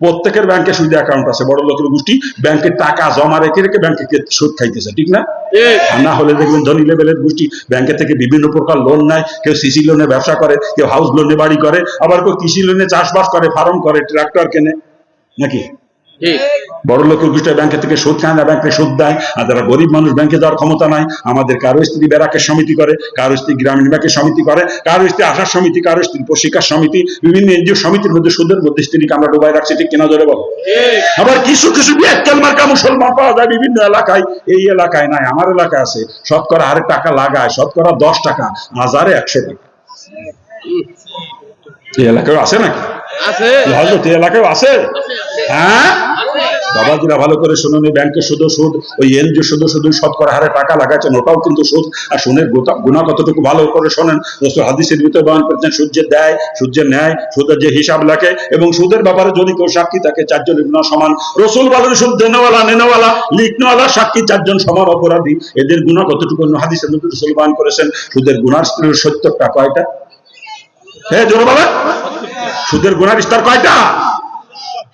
প্রত্যেকের ব্যাংকে সুদ অ্যাকাউন্ট আছে বড় লোকের গোষ্ঠী ব্যাংকে টাকা জমা রেখে রেখে ব্যাংকে সুদ খাইতেছে ঠিক না? না হলে দেখবেন ধনী লেভেলের গোষ্ঠী ব্যাংকে থেকে বিভিন্ন প্রকার লোন নেয় কেউ সিসি লোনে ব্যবসা করে কেউ হাউস লোনে বাড়ি করে আবার কেউ কৃষি লোনে চাষবাস করে ফার্ম করে ট্রাক্টর কেনে নাকি? বড় লোকের গোষ্ঠী ব্যাংকে থেকে সুদ খায় না ব্যাংকে সুদ দেয়। আর যারা গরিব মানুষ ব্যাংকে যাওয়ার ক্ষমতা নাই আমাদের কারও স্ত্রী ব্যারাকের সমিতি করে কারও স্ত্রী গ্রামীণ ব্যাংকের সমিতি করে কারও স্ত্রী আশার সমিতি কারও স্ত্রী প্রশিক্ষার সমিতি বিভিন্ন এনজিও সমিতির মধ্যে সুদের মধ্যে স্ত্রীকে আমরা ডুবাই রাখছি ঠিক কিনা ধরে বলো। আবার কিছু কিছু বিয়াক্কেল মার্কা মুসলমান পাওয়া যায় বিভিন্ন এলাকায়। এই এলাকায় নাই আমার এলাকায় আছে। শতকরা আরেক টাকা লাগায় শতকরা দশ টাকা হাজারে একশো টাকা। এই এলাকায় আছে নাকি? হজরত এই এলাকায় আছে? হ্যাঁ? বাবাজিরা ভালো করে শুনুন শুধু সুদ ওই শুধু শুধু শতকরা হারে টাকা লাগাচ্ছেন ওটাও কিন্তু সুদ। আর সুনের গুণা কতটুকু ভালো করে শোনেন হাদিসের ভিতরে করছেন সূর্যের দেয় সূর্যের ন্যায় সুদের যে হিসাব লাগে এবং সুদের ব্যাপারে যদি কেউ সাক্ষী থাকে চারজন সমান রসুল বলেন সুদ দেনেওয়ালা নেনেওয়ালা লিখনেওয়ালা সাক্ষী চারজন সমান অপরাধী। এদের গুণা কতটুকু? হাদিসের মধ্যে রসুল বয়ান করেছেন সুদের গুণার সত্তরটা কয়টা? সুদের গুণার স্তর কয়টা?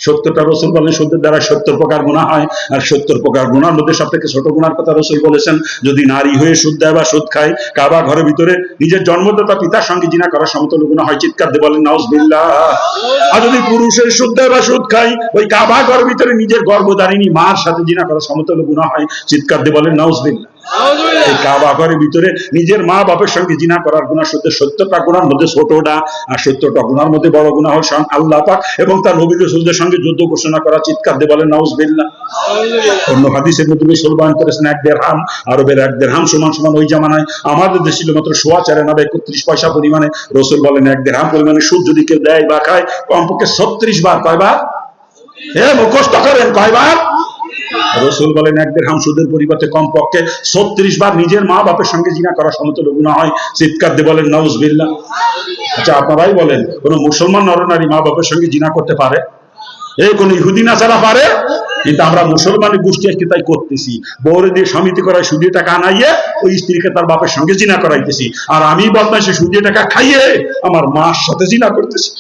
সত্তরটা রসুল বলেন সুদের দ্বারা সত্তর প্রকার গুণা হয়, আর সত্তর প্রকার গুণার মধ্যে সব থেকে ছোট গুণার কথা রসুল বলেছেন, যদি নারী হয়ে সুদ দেয় বা সুদ খায়, কাবা ঘরের ভিতরে নিজের জন্মদাতা পিতার সঙ্গে জিনা করার সমতুল্য গুণা হয়, চিৎকার দিয়ে বলেন আর যদি পুরুষের সুদ দেয় বা সুদ খায়, ওই কাবা ঘরের ভিতরে নিজের গর্ভধারিণী মার সাথে জিনা করার সমতল গুণা হয়, চিৎকার দিয়ে বলেন নাউজ বিল্লাহ এই কাবা ঘরের ভিতরে নিজের মা বাপের সঙ্গে জিনা করার গুণা সত্য সত্তরটা গুণার মধ্যে ছোটটা আর সত্তরটা গুণার মধ্যে বড় গুণা হল স্বয়ং আল্লাহ পাক এবং তার নবী রসুলদের সঙ্গে যুদ্ধ ঘোষণা করা চিৎকার দিয়ে বলেন নাউজ বিল্লাহ অন্য হাদিসের মধ্যে রসুল বয়ান করেছেন এক দেড় হাম আরবের এক দেড় হাম সমান সমান ওই জামানায়। আমাদের দেশে ছিল মাত্র সোয়া চারে নাবে একত্রিশ পয়সা পরিমাণে রসুল বলেন এক দেড় হাম পরিমাণে সুদ যদি কেউ দেয় বা খায় কমপক্ষে ছত্রিশ বার কয়বার? হে মুখস্থ করেন কয়বার? রসুল বলেন এক দেড় হাম সুদের পরিবর্তে কমপক্ষে ছত্রিশ বার নিজের মা বাপের সঙ্গে জিনা করা সমতুল্য গুণা হয়। চিৎকার দিয়ে বলেন নাউজ বিল্লাহ আচ্ছা আপনারাই বলেন, কোন মুসলমান নরনারী মা বাপের সঙ্গে জিনা করতে পারে? এই কোন ইহুদি না ছাড়া পারে? কিন্তু আমরা মুসলমানের গোষ্ঠী আজকে তাই করতেছি। বৌরে দিয়ে সমিতি করায় সুদে টাকা আনাইয়ে ওই স্ত্রীকে তার বাপের সঙ্গে জিনা করাইতেছি। আর আমি বদমাইশে সুদে টাকা খাইয়ে আমার মার সাথে জিনা করতেছি।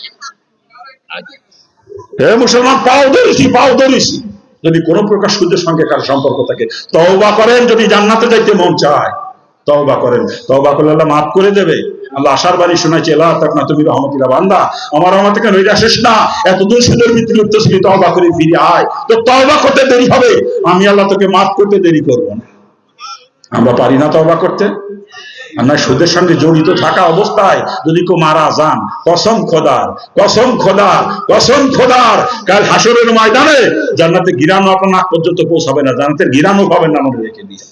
হে মুসলমান পাও ধরেছি পাও ধরেছি। যদি কোন প্রকার সুদের সঙ্গে কার সম্পর্ক থাকে, তওবা করেন যদি জান্নাতে যাইতে মন চায়। তওবা করেন। তওবা করলে আল্লাহ মাফ করে দেবে। আল্লাহ আশার বাড়ি শোনাইছে, এলা তাক না তুমি রহমতিলা বান্দা। আমার আমার থেকে নইরা শেষ না। এতদূর সুদের ভিত্তি লিপ্ত ছিলি তওবা করে ফিরে আয়। তো তওবা করতে দেরি হবে। আমি আল্লাহ তোকে মাফ করতে দেরি করব না। আমরা পারি না তওবা করতে। না সুদের সঙ্গে জড়িত থাকা অবস্থায় যদি কেউ মারা যান, কসম খোদার কসম খোদার কসম খোদার। কাল হাসরের ময়দানে জান্নাতে গিরানো আপনার নাক পর্যন্ত পৌঁছাবে না, জান্নাতের গিরানো পাবেন না আমাদের রেখে দিয়ে।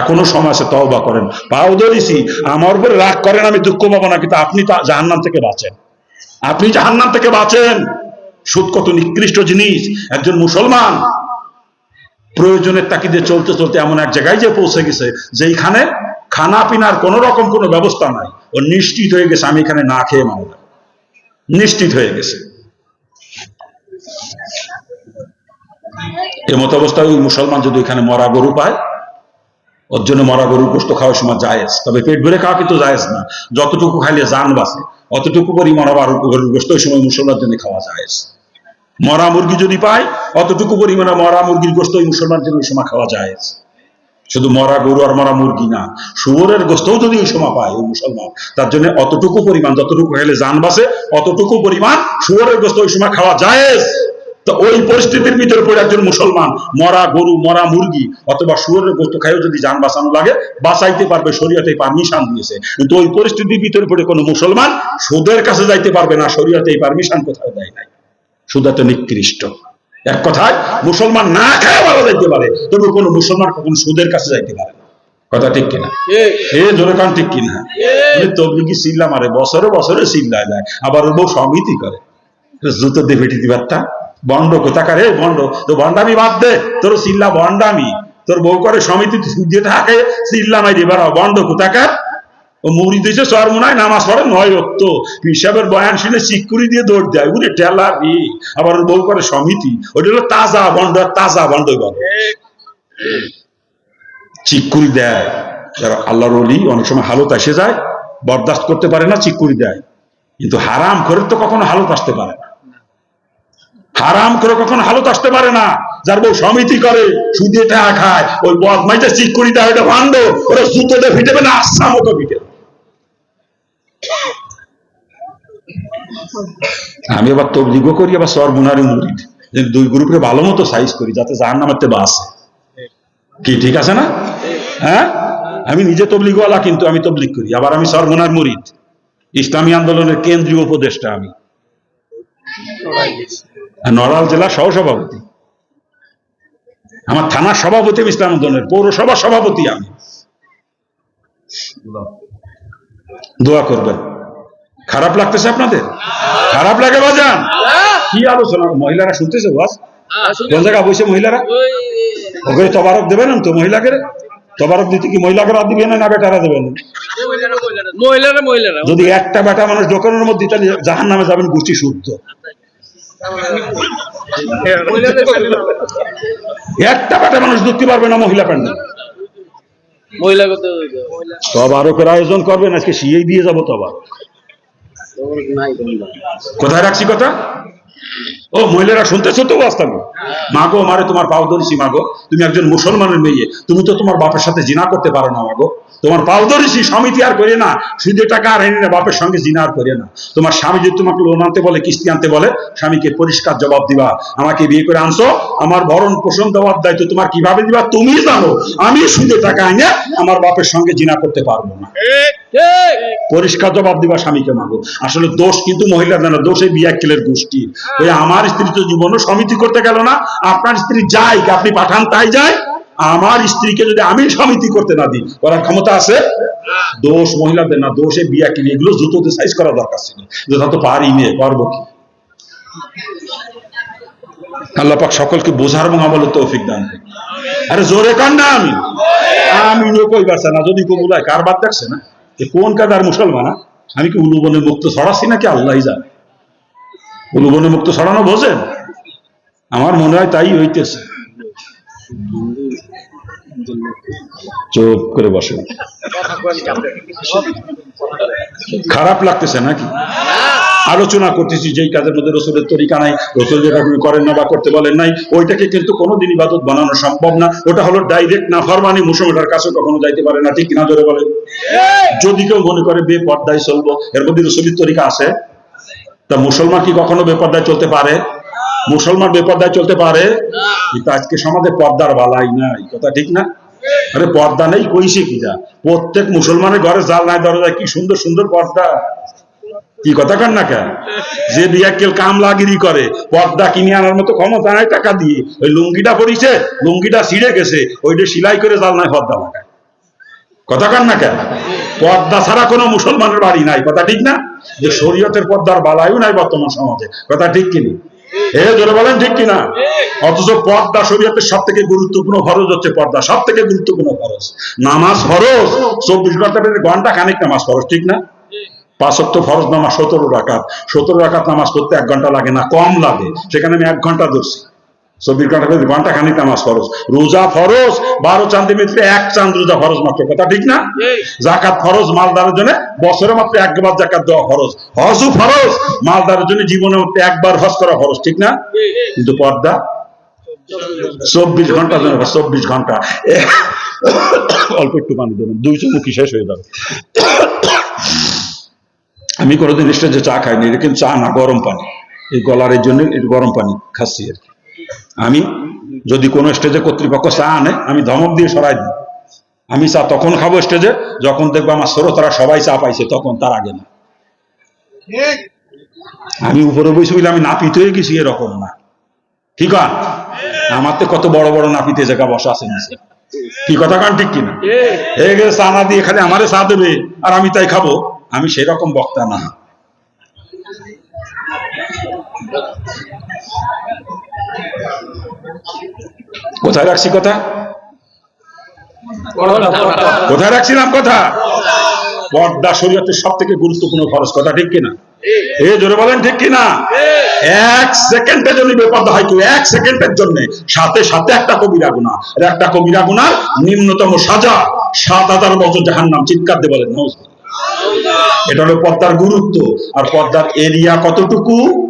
এখনও সময় আছে, তওবা করেন। পাও ধরেছি আমার উপরে রাগ করেন, আমি দুঃখ পাবো না, কিন্তু আপনি তো জাহান্নাম থেকে বাঁচেন। আপনি জাহান্নাম থেকে বাঁচেন। সুদ কত নিকৃষ্ট জিনিস, একজন মুসলমান। প্রয়োজনের তাকিদে চলতে চলতে এমন এক জায়গায় যে পৌঁছে গেছে, যেইখানে খানা পিনার কোন রকম কোনো ব্যবস্থা নাই। ও নিশ্চিত হয়ে গেছে, আমি এখানে না খেয়ে মারা। নিশ্চিত হয়ে গেছে। এমত অবস্থায় ওই মুসলমান যদি এখানে মরা গরু পায়, ওর জন্য মরা গরুর গোস্ত খাওয়ার সময় জায়েজ। তবে পেট ভরে খাওয়া কিন্তু জায়েজ না। যতটুকু খাইলে জান বাঁচে, অতটুকু পরিমাণ মরা গরুর গোস্ত ওই সময় মুসলমানের জন্য খাওয়া জায়েজ। মরা মুরগি যদি পায়, অতটুকু পরিমাণে মরা মুরগির গোস্ত ওই মুসলমান জন্য ওই সময় খাওয়া যায় শুধু মরা গরু আর মরা মুরগি না, শুয়োরের গোস্তও যদি ওই সময় পায় ওই মুসলমান, তার জন্য অতটুকু পরিমাণ, যতটুকু খাইলে জান বাসে অতটুকু পরিমাণ শুয়োরের গোস্ত ওই সময় খাওয়া যায় তো ওই পরিস্থিতির ভিতরে পড়ে একজন মুসলমান, মরা গরু, মরা মুরগি, অথবা শুয়োরের গোস্ত খাইও যদি যান বাঁচানো লাগে, বাঁচাইতে পারবে শরীয়তে পারমিশন দিয়েছে। কিন্তু ওই পরিস্থিতির ভিতরে পড়ে কোনো মুসলমান সুদের কাছে যাইতে পারবে না শরীয়তে এই পারমিশন কোথাও দেয় নাই। সুদা তো নিকৃষ্ট। এক কথায় মুসলমান না খেয়ে মারা যাইতে পারে তবে কোনো মুসলমান কখনো সুদের কাছে যাইতে পারে না। কথা ঠিক কিনা? এ জোরে কান ঠিক কিনা? তবলিগি চিল্লা মারে বছরে বছরে চিল্লায় দেয় আবার বউ সমিতি করে। জুতো দিয়ে ভেটি দিবারটা বন্ড কোথাকার? হে বন্ড তো বন্ডামি বাদ দে তোর চিল্লা বন্ডামি। তোর বউ করে সমিতি দিয়ে থাকে চিল্লা মাই দিবার বন্ড কোথাকার? ও মুড়ি দিয়েছে চরমুনায় নামাজ পড়ে, নয় রক্ত। হিসাবের বয়ান শুনে চিকুরি দিয়ে দৌড় দেয়। উনি টেলা রি আবার বউ করে সমিতি। ওটা হলো তাজা বন্ড, তাজা চিকুরি দেয়। আল্লাহর অলি অনেক সময় হালত যায়, বরদাস্ত করতে পারে না দেয়। কিন্তু হারাম করে তো কখনো হালত আসতে পারে না। হারাম করে কখনো হালত আসতে পারে না। যার বউ সমিতি করে, সুদে টাকা খায়, ওই বদমাইটা চিক করি দেয় ওটা ওরা জুতোতে ফিটেবে না আসাম মতো ফিটে আমি আবার তবলিগও করি, আবার সরবুনারি মুরিদ যে দুই গ্রুপে ভালো মতো সাইজ করি, যাতে জাহান নামাতে বাস কি, ঠিক আছে না? হ্যাঁ? আমি নিজে তবলিগওয়ালা, কিন্তু আমি তবলিগ করি। আবার আমি সরবুনার মুরিদ। ইসলামী আন্দোলনের কেন্দ্রীয় উপদেষ্টা আমি। আর নড়াইল জেলা সহসভাপতি। আমার থানার সভাপতি আমি ইসলাম আন্দোলনের পৌরসভা সভাপতি আমি। দোয়া করবেন। খারাপ লাগতেছে আপনাদের? খারাপ লাগে বাজান। কি আলোচনা? মহিলারা শুনতেছে বাস কোন জায়গায় বসে মহিলারা? ওকে তবারক দেবেন তো মহিলাকে? তবারক দিতে কি মহিলাকে রাত দিবেন না বেটারা দেবেন যদি একটা বেটা মানুষ দোকানের মধ্যে তাহলে জাহান নামে যাবেন গোষ্ঠী শুদ্ধ। একটা বেটা মানুষ ঢুকতে পারবে না মহিলা প্যান্ডেল। তবারকের আয়োজন করবেন আজকে সিয়েই দিয়ে যাব তবার কোথায় রাখছি কথা? ও, মহিলারা শুনতেছো তো বাস্তবে মাগো, মারে, তোমার পাও ধরেছি, মাগো। তুমি একজন মুসলমানের মেয়ে। তুমি তো তোমার বাপের সাথে জিনা করতে পারো না, মাগো। তোমার পাও ধরেছি সমিতি আর করে না। সুদে টাকা আর এনে না, বাপের সঙ্গে জিনা আর করে না। তোমার স্বামী যদি তোমাকে লোন আনতে বলে, কিস্তি আনতে বলে, স্বামীকে পরিষ্কার জবাব দিবা। আমাকে বিয়ে করে আনছো, আমার ভরণ পোষণ দেওয়ার দায়িত্ব তোমার কীভাবে দিবা? তুমি জানো। আমি সুদে টাকা এনে আমার বাপের সঙ্গে জিনা করতে পারব না। পরিষ্কার জবাব দিবা স্বামীকে মাগো। আসলে দোষ কিন্তু মহিলাদের না দোষ বিয়াক্কেলের গোষ্ঠীর ওই আমার স্ত্রী তো জীবনও সমিতি করতে গেল না, আপনার স্ত্রী যাই আপনি পাঠান তাই যায়। আমার স্ত্রীকে যদি আমি সমিতি করতে না দিই, করার ক্ষমতা আছে? দোষ মহিলাদের না, দোষ এই বিয়াক্কেল, এগুলো জুতোতে সাইজ করা দরকার ছিল। যেটা তো পারি নিয়ে পারব কি? আল্লাহ পাক সকলকে বোঝার এবং আমলের তৌফিক দান। আরে জোরে কান না আমি আমি কই বাসা না, যদি কবুলায় কার বাদ দেখছে না? এ কোন কাদার মুসলমান হ্যাঁ? আমি কি উলুবনে মুক্ত ছড়াচ্ছি নাকি আল্লাহ জানে? উলুবনে মুক্ত ছড়ানো বোঝেন? আমার মনে হয় তাই হইতেছে। চোখ করে বসে খারাপ লাগতেছে নাকি? আলোচনা করতেছি যেই কাজের মধ্যে রসুলের তরিকা নাই রসুল যেটা আপনি করেন না বা করতে বলেন নাই ওইটাকে কিন্তু কোনোদিন ইবাদত বানানো সম্ভব না। ওটা হলো ডাইরেক্ট না ফরমানি মুসলমানের কাছে কখনো যাইতে পারে না ঠিক না জোরে বলে যদি কেউ মনে করে বেপর্দায় চলবো এর মধ্যে রসুলের তরিকা আছে? তা মুসলমান কি কখনো বেপর্দায় চলতে পারে? মুসলমান বেপর্দায় চলতে পারে? কিন্তু আজকে সমাজে পর্দার বালাই নাই কথা ঠিক না? আরে পর্দা নেই কইছে কি যা? প্রত্যেক মুসলমানের ঘরে জাল নাই দরজায় কি সুন্দর সুন্দর পর্দা? কি কথা কান না কেন? যে বিয়াক্কেল কামলাগিরি করে, পর্দা কিনে আনার মতো ক্ষমতা নাই, টাকা দিয়ে। ওই লুঙ্গিটা পরিছে, লুঙ্গিটা ছিঁড়ে গেছে, ওইটা সিলাই করে জাল নাই, পর্দা লাগায়। কথা কান না কেন? পর্দা ছাড়া কোনো মুসলমানের বাড়ি নাই, কথা ঠিক না? যে শরীয়তের পর্দার বালাইও নাই বর্তমান সমাজে, কথা ঠিক কিনি? এ, জোরে বলেন, ঠিক কিনা? অথচ পর্দা শরীয়তের সব থেকে গুরুত্বপূর্ণ খরচ হচ্ছে পর্দা সব থেকে গুরুত্বপূর্ণ খরচ নামাজ ফরজ, চব্বিশ ঘণ্টা ঘণ্টা খানিক নামাজ ফরজ, ঠিক না? পাঁচত্ব ফরজ নামাজ সতেরো রাকাত। সতেরো রাকাত নামাজ করতে এক ঘণ্টা লাগে না কম লাগে। সেখানে আমি এক ঘণ্টা ধরছি। চব্বিশ ঘণ্টা পেলে ঘণ্টা খানিক নামাজ ফরজ। রোজা ফরজ বারো চান্দি মিত্রে এক চাঁদ রোজা ফরজ মাত্র। কথা ঠিক না? জাকাত ফরজ মালদারের জন্য বছরে মাত্র একবার জাকাত দেওয়া ফরজ। হজও ফরজ মালদারের জন্য জীবনে মাত্র একবার হজ করা ফরজ। ঠিক না? কিন্তু পর্দা? চব্বিশ ঘণ্টা জন্য চব্বিশ ঘণ্টা। অল্প একটু পানি দেবেন দুইশো মুখী শেষ হয়ে যাবে। আমি কোনোদিন স্টেজে চা খাইনি এটা কিন্তু চা না গরম পানি। এই গলার জন্য একটু গরম পানি খাচ্ছি আর কি। আমি যদি কোনো স্টেজে কর্তৃপক্ষ চা আনে আমি ধমক দিয়ে সরাই দিই। আমি চা তখন খাব স্টেজে যখন দেখব আমার শ্রোতারা সবাই চা পাইছে তখন তার আগে না। আমি উপরে বসে বলে আমি নাপিত হয়ে গেছি এরকম না। ঠিক আছে আমার তো কত বড় বড় নাপিতে জায়গা বসা আছে নিচে। কি কথা কান ঠিক কিনা? এই গেলে চা না দিয়ে খালি আমারে চা দেবে আর আমি তাই খাব। আমি সেরকম বক্তা না। কোথায় রাখছি কথা? কোথায় রাখছিলাম কথা? পর্দা শরীয়তের সব থেকে গুরুত্বপূর্ণ খরচ কথা ঠিক কিনা? এ, জোরে বলেন ঠিক কিনা? এক সেকেন্ডের জন্য বেপর্দা হয় কেউ, এক সেকেন্ডের জন্য। সাথে সাথে একটা কবিরা গুণা। আর একটা কবিরা গুণার নিম্নতম সাজা, সাত হাজার বছর জাহান নাম চিৎকার দিয়ে বলেন নমস্কার এটা হলো পর্দার গুরুত্ব। আর পর্দার এরিয়া কতটুকু?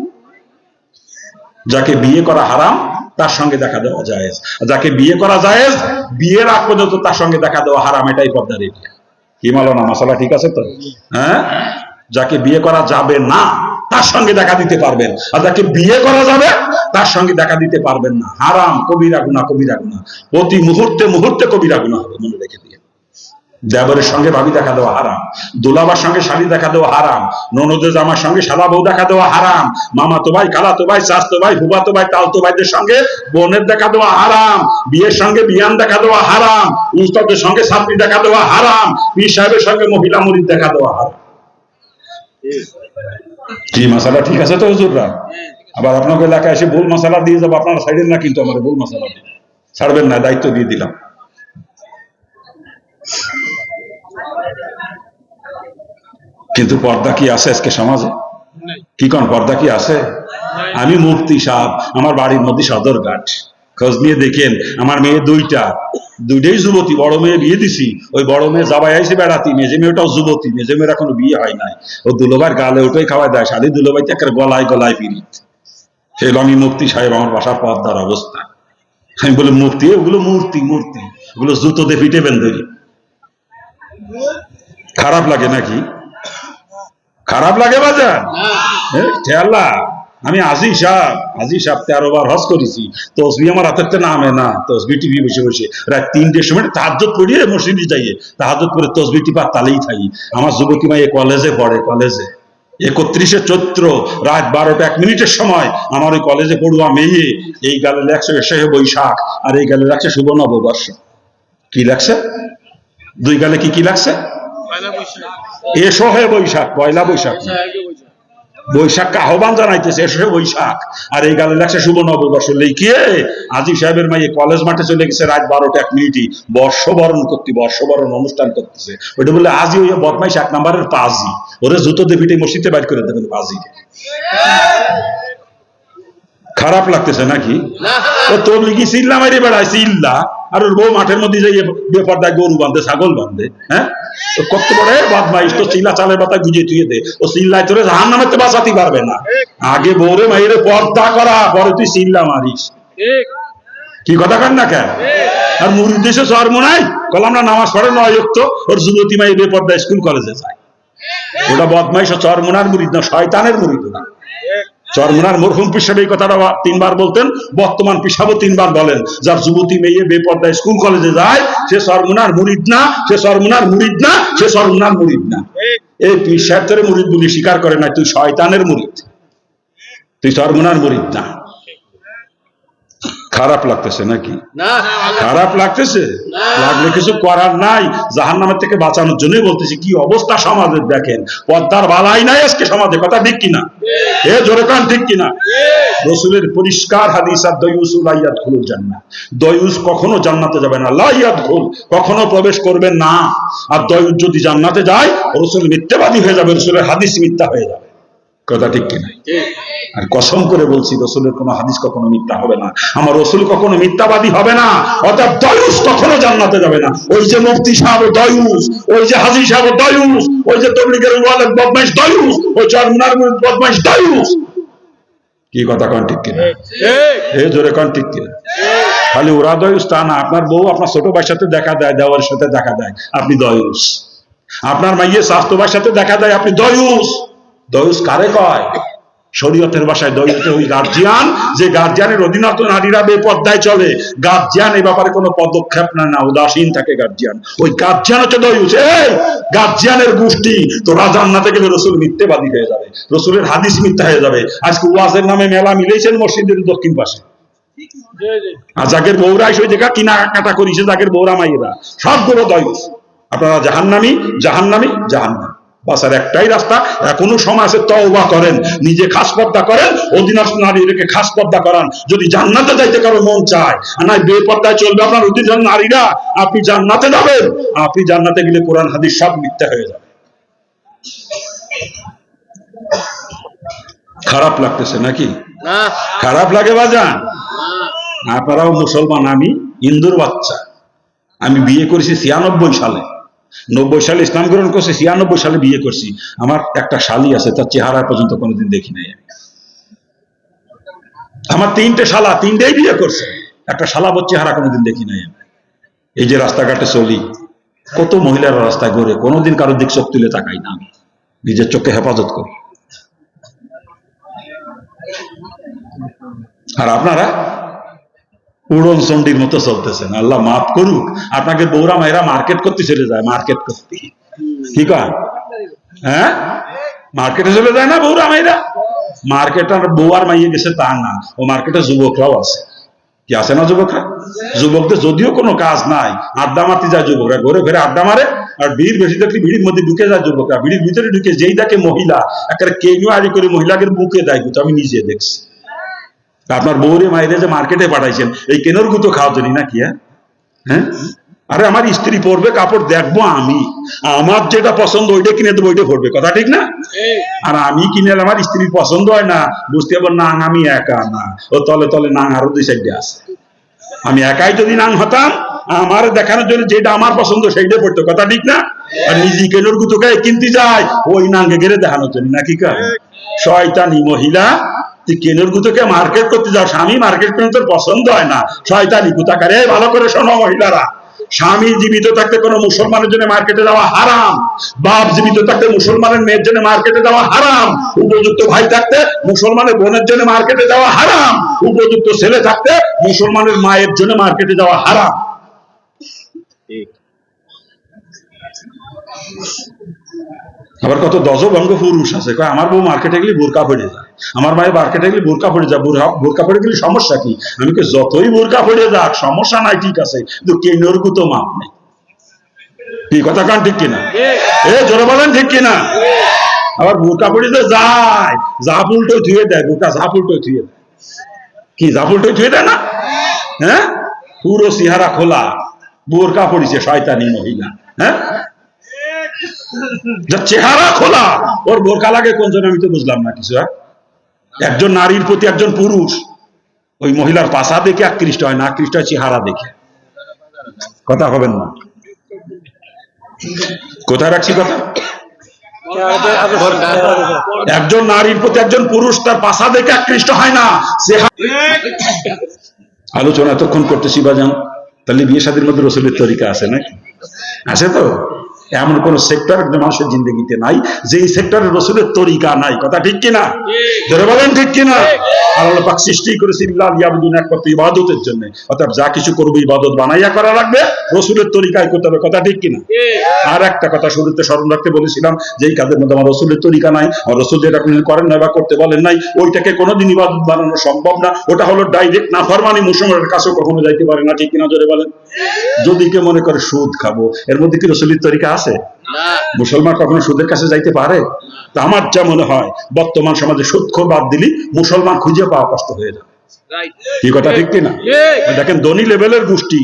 যাকে বিয়ে করা হারাম, তার সঙ্গে দেখা দেওয়া জায়েজ। যাকে বিয়ে করা জায়েজ, বিয়ের আগ পর্যন্ত তার সঙ্গে দেখা দেওয়া হারাম, এটাই পর্দার এরিয়া। কি মালানা, মশলা ঠিক আছে তো? হ্যাঁ? যাকে বিয়ে করা যাবে না, তার সঙ্গে দেখা দিতে পারবেন। আর যাকে বিয়ে করা যাবে, তার সঙ্গে দেখা দিতে পারবেন না। হারাম, কবিরা গুনা কবিরা গুনা প্রতি মুহূর্তে মুহূর্তে কবিরা গুনা হবে, মনে রেখে দিয়ে দেবরের সঙ্গে ভাবি দেখা দেওয়া হারাম, দুলাবার সঙ্গে শাড়ি দেখা দেওয়া হারাম ননদের জামার সঙ্গে সাদা বউ দেখা দেওয়া হারাম, মামা তো ভাই, খালা তো ভাই চাস্তো ভাই ফুবা তো ভাই তালতো ভাইদের সঙ্গে বোনের দেখা দেওয়া হারাম, বিয়ের সঙ্গে বিয়ান দেখা দেওয়া হারাম, উস্তাদের সঙ্গে ছাত্রী দেখা দেওয়া হারাম, পীর সাহেবের সঙ্গে মহিলা মুরিদ দেখা দেওয়া হারাম। কি মশালা, ঠিক আছে তো হুজুররা? আবার আপনাকে এলাকায় এসে ভুল মশালা দিয়ে যাব, আপনারা ছাড়েন না কিন্তু আমার ভুল মশালা দিয়ে। ছাড়বেন না, দায়িত্ব দিয়ে দিলাম। কিন্তু পর্দা কি আছে আজকে সমাজে? কি কোন পর্দা কি আছে? আমি মুফতি সাহেব আমার বাড়ির মধ্যে সদরঘাট খোঁজ নিয়ে দেখেন, আমার মেয়ে দুইটা। দুইটাই যুবতী, বড় মেয়ে বিয়ে দিছি। ওই বড় মেয়ে যাবাই আইসে বেড়াতি, মেজে মেয়েটাও যুবতী, মেজে মেয়ের এখনও বিয়ে হয় নাই। ও দুলোবার গালে ওটাই খাওয়াই দেয়, শালি দুলোবাইতে একটা গলায় গলায় ফিরিত সেই আমি মুফতি সাহেব, আমার বাসার পর্দার অবস্থা। আমি বলি মুফতি ওগুলো মূর্তি মূর্তি। ওগুলো জুতো দিয়ে পিটে বেঁধে খারাপ লাগে নাকি? খারাপ লাগে বাজার ঠেলা আমি আজি সাহ আজি সাহ তেরো বার হজ করেছি। তসবি আমার হাতের তে নামে না। তসবি টিভি বসে বসে। রাত তিনটের সময় তাহাজত পড়িয়ে মসজিদে যাইয়ে তাহাজত করে তসবি টিপা তালেই থাকি। আমার যুবতী মাই কলেজে পড়ে কলেজে। একত্রিশে চৈত্র রাত বারোটা এক মিনিটের সময় আমার ওই কলেজে পড়ুয়া মেয়ে এই গালে লেখছে এসে বৈশাখ আর এই গালে লাগছে শুভ নববর্ষ। কি লাগছে দুই গালে কি কি লাগছে? এসো হে বৈশাখ পয়লা বৈশাখ। বৈশাখকে আহ্বান জানাইতেছে এসো বৈশাখ। আর এই গালে লাগছে শুভ নববর্ষ। লিখিয়ে আজি সাহেবের মাইয়ে কলেজ মাঠে চলে গেছে রাত বারোটা এক মিনিটই। বর্ষবরণ করতে বর্ষবরণ অনুষ্ঠান করতেছে। ওইটা বলে আজই ওই বদমাইশ এক নাম্বারের পাজি। ওরে জুতো দিয়ে মসজিদে বাইর করে দেবেন পাজি খারাপ লাগতেছে নাকি? তোর লিখি চিল্লা মারি বেড়ায় চিল্লা আর ওর বউ মাঠের মধ্যে যাই বেপরদায় গরু বাঁধে ছাগল বাঁধে হ্যাঁ? তো কত বড় বদমাইশ তো চিল্লা চালের পাতা গুজে তুই দে। ও চিল্লায় তোরে জাহান নামে তো বাঁচাতে পারবে না। আগে বউরে মাইরে পর্দা করা পরে তুই চিল্লা মারিস। ঠিক। কি কথা কান না কেন? আর মুরিদ দেশে চর্ম নাই? কলাম না নামাজ পড়ে নয় তো ওর যুবতী মাই বেপর্দা স্কুল কলেজে যায়। ওটা বদমাইশ চরমুনার মুরিদ না শয়তানের মুরিদ না। চরমুনার মরহুম পিসাব এই কথাটা তিনবার বলতেন, বর্তমান পিসাবও তিনবার বলেন। যার যুবতী মেয়ে বেপর্দায় স্কুল কলেজে যায়, সে চরমনার মুরিদ না, সে চরমনার মুরিদ না, সে চরমনার মুরিদ না। এই পিসাব তোরে মুরিদ বলি স্বীকার করে না তুই শয়তানের মুরিদ। তুই চরমনার মুরিদ না। খারাপ লাগতেছে নাকি? খারাপ লাগতেছে? লাগলে কিছু করার নাই। জাহান নামের থেকে বাঁচানোর জন্যই বলতেছি কি অবস্থা সমাজের দেখেন? পদ্মার বালাই নাই আজকে সমাজে কথা ঠিক কিনা? এ জোরে কান ঠিক কিনা? রসুলের পরিষ্কার হাদিস আর দয়ুস লাইয়াত খুলুল জান্নাত। দয়ুস কখনো জান্নাতে যাবে না। লাইয়াত খুল কখনো প্রবেশ করবে না। আর দয়ুস যদি জান্নাতে যায় রসুল মিথ্যাবাদী হয়ে যাবে রসুলের হাদিস মিথ্যা হয়ে যাবে। কথা ঠিক কিনা? আর কসম করে বলছি, রসুলের কোনো হাদিস কখনো মিথ্যা হবে না। আমার রসুল কখনো মিথ্যাবাদী হবে না, অর্থাৎ দয়ুস কখনো জান্নাতে যাবে না। ওই যে মুফতি সাহেব দয়ুস, ওই যে হাজি সাহেব দয়ুস, ওই যে তবলিগের ওয়ালেদ বদমাইশ দয়ুস, ওই চরমনার বদমাইশ দয়ুস। কি কথা কন ঠিক কিনা? জোরে কন ঠিক কিনা? খালি ওরা দয়ুস, তা না, আপনার বউ আপনার ছোট ভাইয়ের সাথে দেখা দেয় দেওয়ার সাথে দেখা দেয়, আপনি দয়ুস। আপনার মাইয়ে স্বাস্থ্য সাথে দেখা দেয়, আপনি দয়ুস। দয়ুস কারে কয়? শরীয়তের ভাষায় দয়ুতে ওই গার্জিয়ান যে গার্জিয়ানের অধীনত নারীরা বেপর্দায় চলে। গার্জিয়ান ব্যাপারে কোনো পদক্ষেপ না, উদাসীন থাকে গার্জিয়ান ওই গার্জিয়ান হচ্ছে দয়ুস। এই গার্জিয়ানের গোষ্ঠী জান্নাতে গেলে রসুল মিথ্যেবাদী হয়ে যাবে। রসুলের হাদিস মিথ্যা হয়ে যাবে। আজকে ওয়াজের নামে মেলা মিলেছেন মসজিদের দক্ষিণ পাশে। আর বৌরা এসে জায়গা কিনা কাটা করিছে যাকের বৌরা মাইয়েরা। সবগুলো দয়ুস। আপনারা জাহান্নামি জাহান্নামি, জাহান্নাম। বাসার একটাই রাস্তা। এখনও সময় আছে তওবা করেন নিজে খাস পর্দা করেন অধীনস্থ নারীদেরকে খাস পর্দা করান। যদি জান্নাতে যাইতে কারও মন চায় আর নাই বেপর্দায় চলবে আপনার অধীন নারীরা আপনি জান্নাতে যাবেন। আপনি জান্নাতে গেলে কোরআন হাদিস সব মিথ্যা হয়ে যাবে। খারাপ লাগতেছে নাকি? খারাপ লাগে বাজান? আপনারাও মুসলমান আমি হিন্দুর বাচ্চা। আমি বিয়ে করেছি ছিয়ানব্বই সালে। নব্বই সালে ইসলাম গ্রহণ করছি, ছিয়ানব্বই সালে বিয়ে করছি। আমার একটা শালি আছে, তার চেহারা পর্যন্ত কোনোদিন দেখি নাই আমার তিনটে শালা, তিনটেই বিয়ে করছে। একটা শালা বচ্চে হারা কোনোদিন দেখি নাই এই যে রাস্তাঘাটে চলি, কত মহিলারা রাস্তায় ঘুরে, কোনোদিন কারোর দিক চোখ তুলে তাকাই না নিজের চোখকে হেফাজত করি। আর আপনারা? উড়ন চন্ডির মতো চলতেছেন আল্লাহ মাফ করুক। আপনাকে বৌরা মায়েরা মার্কেট করতে চলে যায় মার্কেট করতে। কি কয়? হ্যাঁ? মার্কেটে চলে যায় না বৌরা মায়েরা? মার্কেট আর বউ মাইয়ে গেছে তা না ও মার্কেটে যুবকরাও আছে। কি আছে না যুবকরা? যুবকদের যদিও কোনো কাজ নাই। আড্ডা মারতে যায় যুবকরা। ঘরে ঘরে আড্ডা মারে আর ভিড় বেশি দেখলে ভিড়ির মধ্যে ঢুকে যায় যুবকরা। ভিড়ির ভিতরে ঢুকে যেই দেখে মহিলা একটা কেনু আড়ি করে মহিলাকে বুকে দেয়, কিন্তু আমি নিজে দেখছি। আপনার বউরে মায়েরে যে মার্কেটে পাঠাইছেন। এই কেনর গুতো খাওয়ার জন্য নাকি হ্যাঁ? হ্যাঁ? আরে আমার স্ত্রী পরবে কাপড় দেখব আমি। আমার যেটা পছন্দ ওইটা কিনে দেবো ওইটা পরবে। কথা ঠিক না? আর আমি কিনে আমার স্ত্রীর পছন্দ হয় না। বুঝতে পারব না আমি একা না। ও তলে তলে নাং আরও দুই সাইডে আছে। আমি একাই যদি নাং হতাম আমার দেখানোর জন্য যেটা আমার পছন্দ সেইটা পড়তো। কথা ঠিক না? আর নিজে কেনর গুতোকে কিনতে যায় ওই নাঙ্গে গেলে দেখানোর জন্য নাকি কা শয়তানি মহিলা। তুই গুতোকে মার্কেট করতে যাও স্বামী মার্কেট তোর পছন্দ হয় না। শয়তানি গুতাকারে ভালো করে শোনো মহিলারা। স্বামী জীবিত থাকতে কোনো মুসলমানের জন্য মার্কেটে যাওয়া হারাম। বাপ জীবিত থাকতে মুসলমানের মেয়ের জন্য মার্কেটে হারাম। উপযুক্ত ভাই থাকতে মুসলমানের বোনের জন্য মার্কেটে যাওয়া হারাম। উপযুক্ত ছেলে থাকতে মুসলমানের মায়ের জন্য মার্কেটে যাওয়া হারাম। আবার কত দশভঙ্গ পুরুষ আছে। আমার বউ মার্কেটে গেলে বোরকা পড়ে যায়। আমার মায়ের মার্কেটে গেলে বোরকা পড়ে যায়। বোরকা- পড়ে গেলে সমস্যা কি? আমি কি যতই বোরকা পড়ে যাক, সমস্যা নাই, ঠিক আছে। কিন্তু কেনর গুতো মাপ নেই। কি কথা কান ঠিক কিনা? এ, জোরে বলেন ঠিক কিনা? আবার বোরকা পড়ে যে যায় জাপ উল্টো ধুয়ে দেয়, বোরকা জাপ উল্টো ধুয়ে দেয়। কি জাপ উল্টো ধুয়ে দেয় না? হ্যাঁ? পুরো সিহারা খোলা। বোরকা পড়িছে শয়তানি মহিলা। হ্যাঁ? চেহারা খোলা। ওর বোরকা লাগে কোন জন্য আমি তো বুঝলাম না কিছু হ্যাঁ? একজন নারীর প্রতি একজন পুরুষ, ওই মহিলার পাশা দেখে আকৃষ্ট হয়, না আকৃষ্ট হয় চেহারা দেখে। কথা হবেন না। কোথায় রাখছি কথা? একজন নারীর প্রতি একজন পুরুষ, তার পাশা দেখে আকৃষ্ট হয় না আলোচনা এতক্ষণ করতেছি বাজান তাহলে বিয়ে শাদীর মধ্যে রসুলের তরিকা আছে নাকি? আছে তো? এমন কোন সেক্টর মানুষের জিন্দগিতে নাই যে সেক্টরে রসুলের তরিকা নাই। কথা ঠিক কিনা? ধরে বলেন ঠিক কিনা? আল্লাহ পাক সৃষ্টি করেছে ইল্লাহ ইয়াবুদুন একমাত্র ইবাদতের জন্য। অর্থাৎ যা কিছু করবে ইবাদত বানাইয়া করা লাগবে রসুলের তরিকায় করতে হবে। কথা ঠিক কিনা? আর একটা কথা শুরুতে স্মরণ রাখতে বলেছিলাম যে এই কাজের মধ্যে আমার রসুলের তরিকা নাই আর রসুল যেটা আপনি করেন না বা করতে বলেন নাই ওইটাকে কোনোদিন ইবাদত বানানো সম্ভব না। ওটা হলো ডাইরেক্ট না ফরমানি মুসলমানের কাছেও কখনো যাইতে পারে না ঠিক কিনা জোরে বলেন? যদি কে মনে করে সুদ খাব এর মধ্যে কি রসুলের তরিকা আছে? না মুসলমান কখনো সুদের কাছে যাইতে পারে? তা আমার যা মনে হয় বর্তমান সমাজে সুদ খোর বাদ দিলি মুসলমান খুঁজে পাওয়া কষ্ট হয়ে যাবে। এই কি কথা ঠিক কিনা? দেখেন ধনী লেভেলের গোষ্ঠী